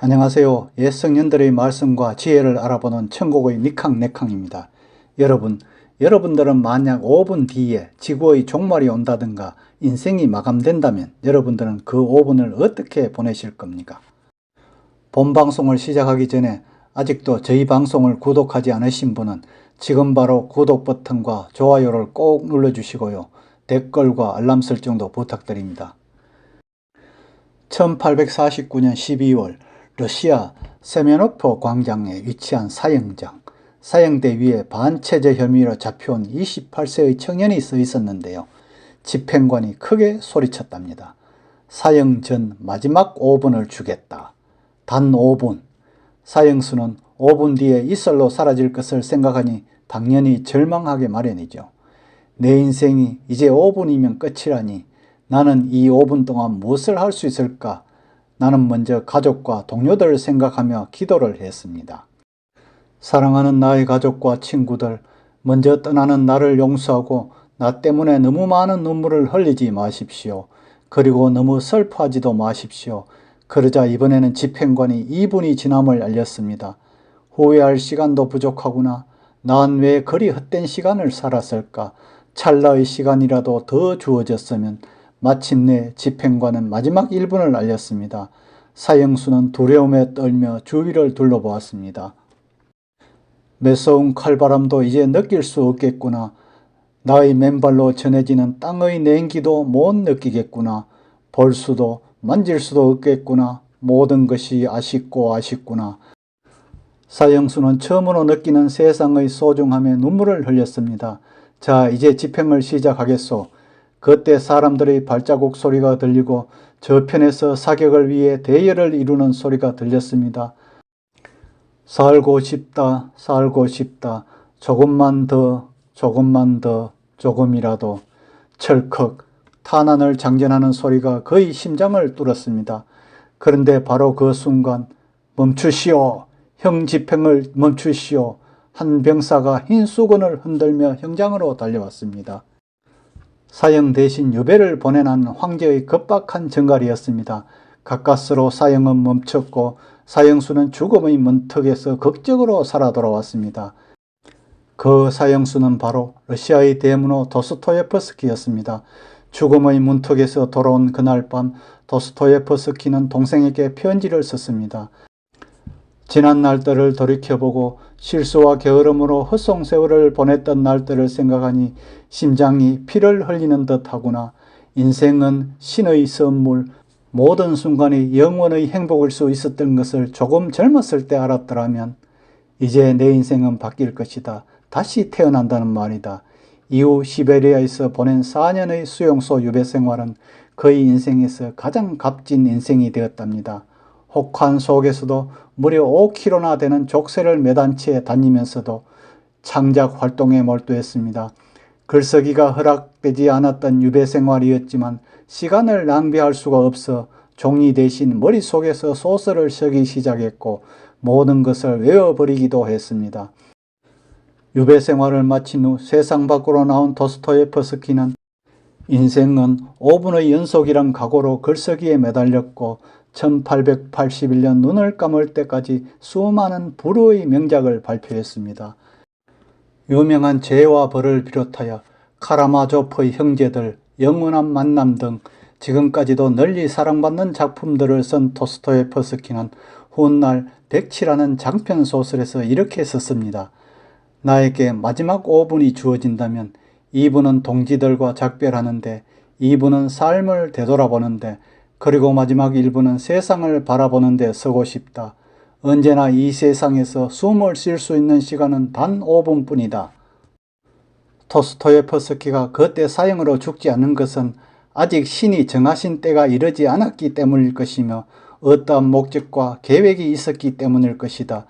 안녕하세요. 옛 성년들의 말씀과 지혜를 알아보는 천국의 니캉네캉입니다. 여러분, 여러분들은 만약 5분 뒤에 지구의 종말이 온다든가 인생이 마감된다면 여러분들은 그 5분을 어떻게 보내실 겁니까? 본 방송을 시작하기 전에 아직도 저희 방송을 구독하지 않으신 분은 지금 바로 구독 버튼과 좋아요를 꼭 눌러주시고요. 댓글과 알람 설정도 부탁드립니다. 1849년 12월 러시아 세메노포 광장에 위치한 사형장, 사형대 위에 반체제 혐의로 잡혀온 28세의 청년이 서 있었는데요. 집행관이 크게 소리쳤답니다. 사형 전 마지막 5분을 주겠다. 단 5분. 사형수는 5분 뒤에 이슬로 사라질 것을 생각하니 당연히 절망하게 마련이죠. 내 인생이 이제 5분이면 끝이라니 나는 이 5분 동안 무엇을 할 수 있을까? 나는 먼저 가족과 동료들을 생각하며 기도를 했습니다. 사랑하는 나의 가족과 친구들, 먼저 떠나는 나를 용서하고 나 때문에 너무 많은 눈물을 흘리지 마십시오. 그리고 너무 슬퍼하지도 마십시오. 그러자 이번에는 집행관이 2분이 지남을 알렸습니다. 후회할 시간도 부족하구나. 난 왜 그리 헛된 시간을 살았을까? 찰나의 시간이라도 더 주어졌으면 마침내 집행관은 마지막 1분을 알렸습니다. 사형수는 두려움에 떨며 주위를 둘러보았습니다. 매서운 칼바람도 이제 느낄 수 없겠구나. 나의 맨발로 전해지는 땅의 냉기도 못 느끼겠구나. 볼 수도 만질 수도 없겠구나. 모든 것이 아쉽고 아쉽구나. 사형수는 처음으로 느끼는 세상의 소중함에 눈물을 흘렸습니다. 자, 이제 집행을 시작하겠소. 그때 사람들의 발자국 소리가 들리고 저편에서 사격을 위해 대열을 이루는 소리가 들렸습니다. 살고 싶다, 살고 싶다. 조금만 더, 조금만 더, 조금이라도. 철컥 탄환을 장전하는 소리가 거의 심장을 뚫었습니다. 그런데 바로 그 순간 멈추시오. 형 집행을 멈추시오. 한 병사가 흰 수건을 흔들며 형장으로 달려왔습니다. 사형 대신 유배를 보내는 황제의 급박한 정갈이었습니다. 가까스로 사형은 멈췄고 사형수는 죽음의 문턱에서 극적으로 살아 돌아왔습니다. 그 사형수는 바로 러시아의 대문호 도스토예프스키였습니다. 죽음의 문턱에서 돌아온 그날 밤 도스토예프스키는 동생에게 편지를 썼습니다. 지난 날들을 돌이켜보고 실수와 게으름으로 헛송 세월을 보냈던 날들을 생각하니 심장이 피를 흘리는 듯 하구나. 인생은 신의 선물, 모든 순간이 영원의 행복일 수 있었던 것을 조금 젊었을 때 알았더라면 이제 내 인생은 바뀔 것이다. 다시 태어난다는 말이다. 이후 시베리아에서 보낸 4년의 수용소 유배 생활은 그의 인생에서 가장 값진 인생이 되었답니다. 혹한 속에서도 무려 5km나 되는 족쇄를 매단 채 다니면서도 창작 활동에 몰두했습니다. 글쓰기가 허락되지 않았던 유배 생활이었지만 시간을 낭비할 수가 없어 종이 대신 머릿속에서 소설을 쓰기 시작했고 모든 것을 외워버리기도 했습니다. 유배 생활을 마친 후 세상 밖으로 나온 도스토예프스키는 인생은 5분의 연속이란 각오로 글쓰기에 매달렸고 1881년 눈을 감을 때까지 수많은 불후의 명작을 발표했습니다. 유명한 죄와 벌을 비롯하여 카라마조프의 형제들, 영원한 만남 등 지금까지도 널리 사랑받는 작품들을 쓴 토스토예프스키는 훗날 백치라는 장편 소설에서 이렇게 썼습니다. 나에게 마지막 5분이 주어진다면 2분은 동지들과 작별하는데 2분은 삶을 되돌아보는데 그리고 마지막 1분은 세상을 바라보는데 쓰고 싶다. 언제나 이 세상에서 숨을 쉴 수 있는 시간은 단 5분뿐이다. 토스토예프스키가 그때 사형으로 죽지 않은 것은 아직 신이 정하신 때가 이르지 않았기 때문일 것이며 어떠한 목적과 계획이 있었기 때문일 것이다.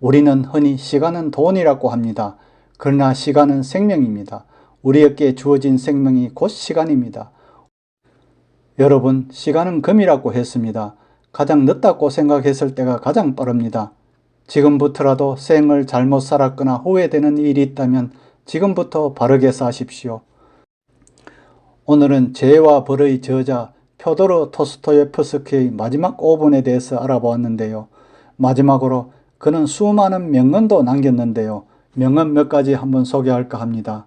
우리는 흔히 시간은 돈이라고 합니다. 그러나 시간은 생명입니다. 우리에게 주어진 생명이 곧 시간입니다. 여러분, 시간은 금이라고 했습니다. 가장 늦다고 생각했을 때가 가장 빠릅니다. 지금부터라도 생을 잘못 살았거나 후회되는 일이 있다면 지금부터 바르게 사십시오. 오늘은 죄와 벌의 저자 표도르 토스토예프스키의 마지막 5분에 대해서 알아보았는데요. 마지막으로 그는 수많은 명언도 남겼는데요. 명언 몇 가지 한번 소개할까 합니다.